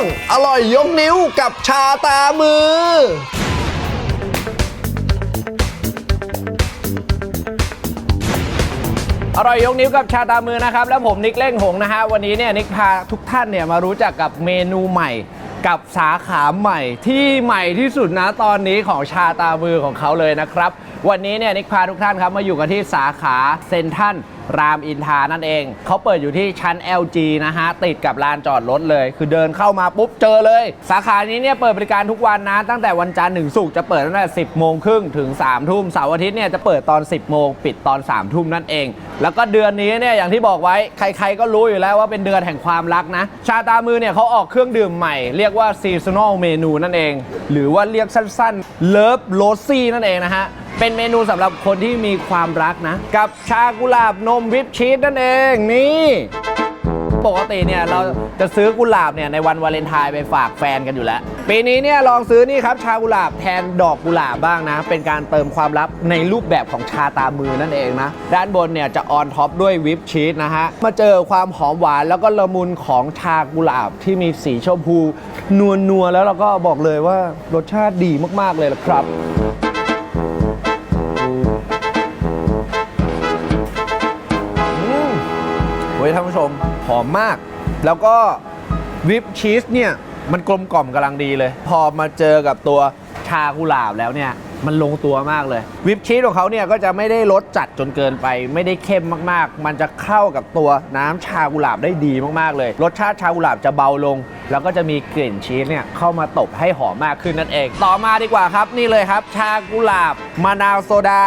งอร่อยยกนิ้วกับชาตามือ อร่อยยกนิ้วกับชาตามือนะครับ แล้วผมนิกเล่งหงนะฮะ วันนี้เนี่ยนิกพาทุกท่านเนี่ยมารู้จักกับเมนูใหม่ กับสาขาใหม่ที่ใหม่ที่สุดนะตอนนี้ของชาตามือของเขาเลยนะครับ วันนี้เนี่ยนิกพาทุกท่านครับมาอยู่กันที่สาขาเซนทัน รามอินทานั่นเอง เขาเปิดอยู่ที่ชั้น LG นะฮะ ติดกับลานจอดรถเลย คือเดินเข้ามาปุ๊บเจอเลย สาขานี้เนี่ยเปิดบริการทุกวันนะ ตั้งแต่วันจันทร์ถึงศุกร์จะเปิดตั้งแต่ 10 โมงครึ่งถึง 3 ทุ่มเสาร์อาทิตย์เนี่ยจะเปิดตอน 10 โมงปิดตอน 3 ทุ่มนั่นเอง แล้วก็เดือนนี้เนี่ยอย่างที่บอกไว้ใครๆก็รู้อยู่แล้วว่าเป็นเดือนแห่งความรักนะ ชาตามือเนี่ยเขาออกเครื่องดื่มใหม่เรียกว่า seasonal menu นั่นเอง หรือว่าเรียกสั้นๆ love rosy นั่นเองนะฮะ เป็นเมนูสำหรับคนที่มีความรักนะ กับชากุหลาบนมวิปชีสนั่นเองนี่ ปกติเนี่ยเราจะซื้อกุหลาบเนี่ยในวันวาเลนไทน์ไปฝากแฟนกันอยู่แล้ว ปีนี้เนี่ยลองซื้อนี่ครับชากุหลาบแทนดอกกุหลาบบ้างนะ เป็นการเติมความลับในรูปแบบของชาตามือนั่นเองนะ ด้านบนเนี่ยจะออนท็อปด้วยวิปชีสนะฮะ มาเจอความหอมหวานแล้วก็ละมุนของชากุหลาบที่มีสีชมพูนวลนัวๆแล้วเราก็บอกเลยว่ารสชาติดีมากๆเลยละครับ ยท่านผู้ชมหอมมาก แล้วก็วิปชีสเนี่ยมันกลมกล่อมกำลังดีเลย พอมาเจอกับตัวชากุหลาบแล้วเนี่ยมันลงตัวมากเลย วิปชีสของเขาเนี่ยก็จะไม่ได้รสจัดจนเกินไป ไม่ได้เข้มมากๆ มันจะเข้ากับตัวน้ำชากุหลาบได้ดีมากๆเลย รสชาติชากุหลาบจะเบาลง แล้วก็จะมีกลิ่นชีสเนี่ยเข้ามาตบให้หอมมากขึ้นนั่นเอง ต่อมาดีกว่าครับนี่เลยครับ ชากุหลาบมะนาวโซดา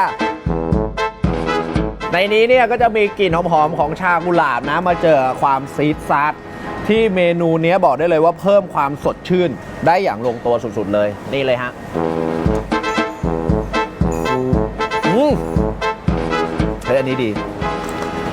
ในนี้เนี่ยก็จะมีกลิ่นหอมๆของชากุหลาบนะมาเจอความซีดซาร์ที่เมนูนี้บอกได้เลยว่าเพิ่มความสดชื่นได้อย่างลงตัวสุดๆเลย นี่เลยฮะอืมเฮ้ยอันนี้ดี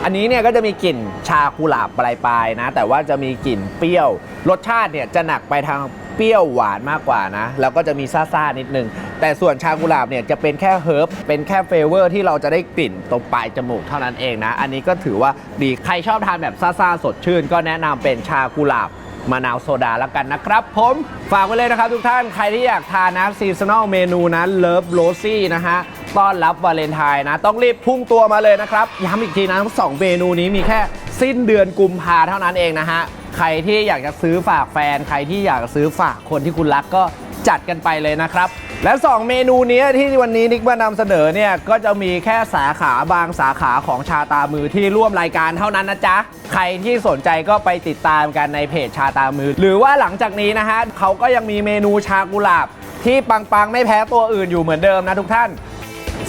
อันนี้เนี่ยก็จะมีกลิ่นชากุหลาบปลายๆนะ แต่ว่าจะมีกลิ่นเปรี้ยว รสชาติเนี่ยจะหนักไปทาง เปรี้ยวหวานมากกว่านะ แล้วก็จะมีซ่าๆนิดนึง แต่ส่วนชากุหลาบเนี่ยจะเป็นแค่เฮิร์บเป็นแค่เฟเวอร์ที่เราจะได้กลิ่นตรงปลายจมูกเท่านั้นเองนะ อันนี้ก็ถือว่าดีใครชอบทานแบบซ่าๆสดชื่น ก็แนะนำเป็นชากุหลาบมะนาวโซดาแล้วกันนะครับผมฝากไว้เลยนะครับทุกท่านใครที่อยากทานนะซีซันอลเมนูนะเลิฟโรซี่นะฮะต้อนรับวาเลนไทน์นะ ต้องรีบพุ่งตัวมาเลยนะครับ ย้ำอีกทีนะทั้งสองเมนูนี้มีแค่สิ้นเดือนกุมภาเท่านั้นเองนะฮะ ใครที่อยากจะซื้อฝากแฟน ใครที่อยากซื้อฝากคนที่คุณรักก็จัดกันไปเลยนะครับ และ 2 เมนูนี้ที่วันนี้นิกมานำเสนอเนี่ยก็จะมีแค่สาขาบางสาขาของชาตามือที่ร่วมรายการเท่านั้นนะจ๊ะ ใครที่สนใจก็ไปติดตามกันในเพจชาตามือ หรือว่าหลังจากนี้นะฮะเขาก็ยังมีเมนูชากุหลาบ ที่ปังๆไม่แพ้ตัวอื่นอยู่เหมือนเดิมนะทุกท่าน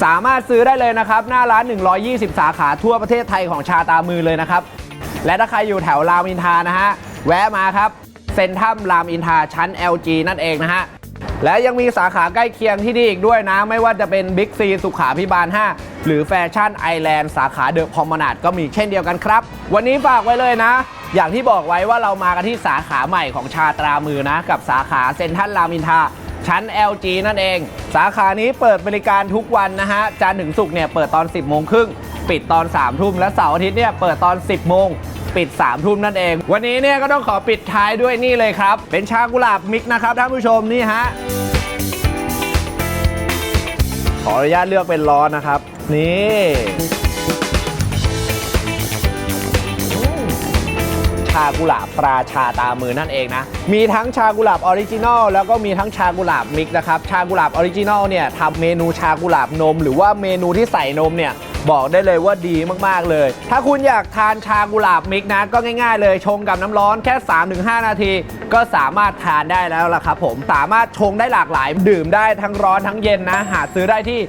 สามารถซื้อได้เลยนะครับ หน้าร้าน 120 สาขาทั่วประเทศไทยของชาตามือเลยนะครับ และถ้าใครอยู่แถวรามอินทานะฮะ แวะมาครับเซ็นทรัมรามอินทาชั้น LG นั่นเองนะฮะ และยังมีสาขาใกล้เคียงที่นี่อีกด้วยนะ ไม่ว่าจะเป็นบิ๊กซีสุขาพิบาล 5 หรือแฟชั่นไอแลนด์สาขาเดอะพอมนาดก็มีเช่นเดียวกันครับ วันนี้ฝากไว้เลยนะ อย่างที่บอกไว้ว่าเรามากันที่สาขาใหม่ของชาตรามือนะ กับสาขาเซ็นทรัลรามอินทาชั้น LG นั่นเอง สาขานี้เปิดบริการทุกวันนะฮะ จันทร์ถึงศุกร์เนี่ยเปิดตอน 10โมงครึ่ง ปิดตอน3ทุ่มและเสาร์อาทิตย์เนี่ยเปิดตอน 10โมงปิด3ทุ่มนั่นเอง วันนี้เนี่ยก็ต้องขอปิดท้ายด้วยนี่เลยครับ เป็นชากุหลาบมิกนะครับท่านผู้ชมนี่ฮะขออนุญาตเลือกเป็นร้อนนะครับ นี่ ชากุหลาบปลาชาตามือนั่นเองนะ มีทั้งชากุหลาบออริจินอลแล้วก็มีทั้งชากุหลาบมิกซ์นะครับ ชากุหลาบออริจินอลเนี่ยทำเมนูชากุหลาบนม หรือว่าเมนูที่ใส่นมเนี่ยบอกได้เลยว่าดีมาก ๆ เลย ถ้าคุณอยากทานชากุหลาบมิกซ์นะ ก็ง่าย ๆ เลยชงกับน้ำร้อนแค่ 3-5 นาที ก็สามารถทานได้แล้วล่ะครับผม สามารถชงได้หลากหลาย ดื่มได้ทั้งร้อนทั้งเย็นนะ หาซื้อได้ที่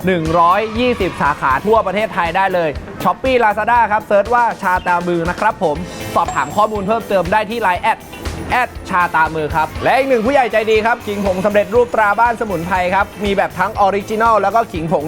120 สาขาทั่วประเทศไทยได้เลย ช้อปปี้ลาซาด้าครับเซิร์ชว่าชาตามือนะครับผม สอบถามข้อมูลเพิ่มเติมได้ที่ไลน์แอดแอดชาตามือครับ และอีกหนึ่งผู้ใหญ่ใจดีครับ ขิงผงสำเร็จรูปตราบ้านสมุนไพรครับ มีแบบทั้งออริจินอลแล้วก็ขิงผง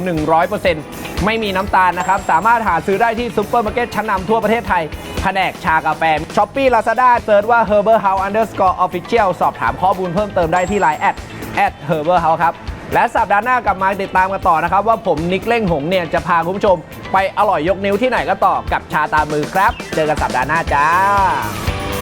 100%ไม่มีน้ำตาลนะครับ สามารถหาซื้อได้ที่ซุปเปอร์มาร์เก็ตชั้นนำทั่วประเทศไทย แผนกชากาแฟช้อปปี้ลาซาด้าเซิร์ชว่า Herbal House Underscore Official สอบถามข้อมูลเพิ่มเติมได้ที่ไลน์แอดแอด Herbal House ครับ และสัปดาห์หน้ากลับมาติดตามกันต่อนะครับ ว่าผมนิกเล่งหงเนี่ยจะพาคุณผู้ชม ไปอร่อยยกนิ้วที่ไหนก็ต่อกับชาตามือครับ เจอกันสัปดาห์หน้าจ้า